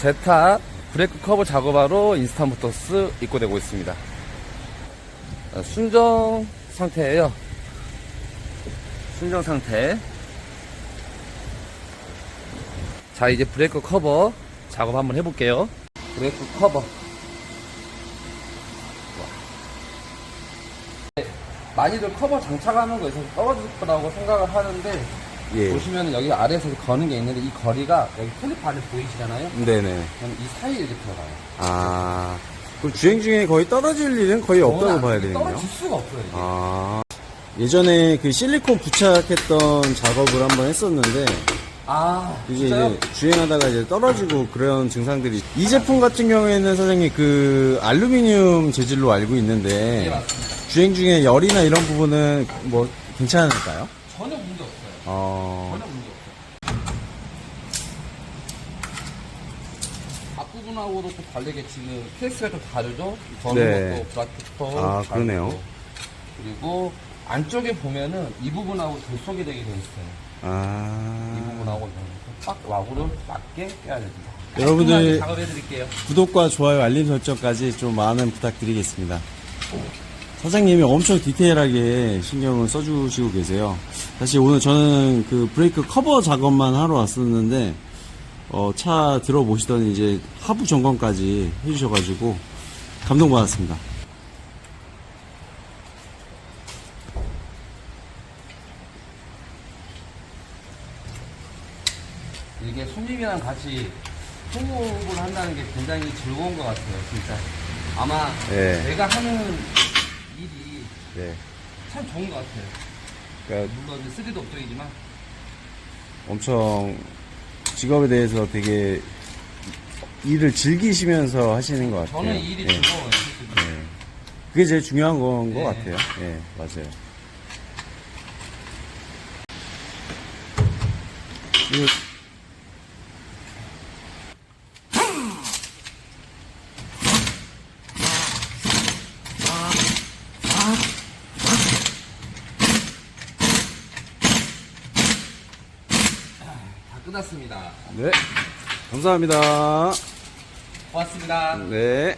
제타 브레이크 커버 작업하러 인스타모터스 입고되고 있습니다. 어, 순정 상태예요. 순정 상태. 자, 이제 브레이크 커버 작업 한번 해볼게요. 브레이크 커버. 많이들 커버 장착하는 거에서 떨어질 거라고 생각을 하는데 예. 보시면 여기 아래에서 거는 게 있는데 이 거리가 여기 클립 안에 보이시잖아요? 네네. 그럼 이 사이에 이렇게 들어가요. 아, 그럼 주행 중에 거의 떨어질 일은 거의 없다고 봐야 이게 되겠네요. 떨어질 수가 없어요. 이게. 아, 예전에 그 실리콘 부착했던 작업을 한번 했었는데, 아, 이게 진짜요? 이제 주행하다가 이제 떨어지고 그런 증상들이. 이 제품 같은 경우에는 사장님 그 알루미늄 재질로 알고 있는데, 예, 맞습니다. 주행 중에 열이나 이런 부분은 뭐 괜찮을까요? 전혀 어, 전혀 문제 없어요. 앞부분하고도 또 다르게 지금 케이스가 좀 다르죠? 저는 네. 것도 브라켓도 아, 다르고. 그러네요. 그리고 안쪽에 보면은 이 부분하고 결속이 되게 돼 있어요. 이 아. 부분하고 딱 와구를 맞게 껴야 됩니다. 여러분들- 깔끔하게 작업해 드릴게요. 구독과 좋아요, 알림 설정까지 좀 많은 부탁드리겠습니다. 사장님이 엄청 디테일하게 신경을 써주시고 계세요. 사실 오늘 저는 그 브레이크 커버 작업만 하러 왔었는데, 어, 차 들어보시더니 이제 하부 점검까지 해주셔가지고 감동받았습니다. 이게 손님이랑 같이 호흡을 한다는 게 굉장히 즐거운 것 같아요, 진짜. 아마 네. 내가 하는 네. 참 좋은 것 같아요. 그러니까 물론 이제 3D 업종이지만 엄청 직업에 대해서 되게 일을 즐기시면서 하시는 것 같아요. 저는 이 일이 예. 즐거워요, 솔직히. 예. 그게 제일 중요한 건 것 네. 같아요. 예, 맞아요. 이거 다 끝났습니다. 네. 감사합니다. 고맙습니다. 네.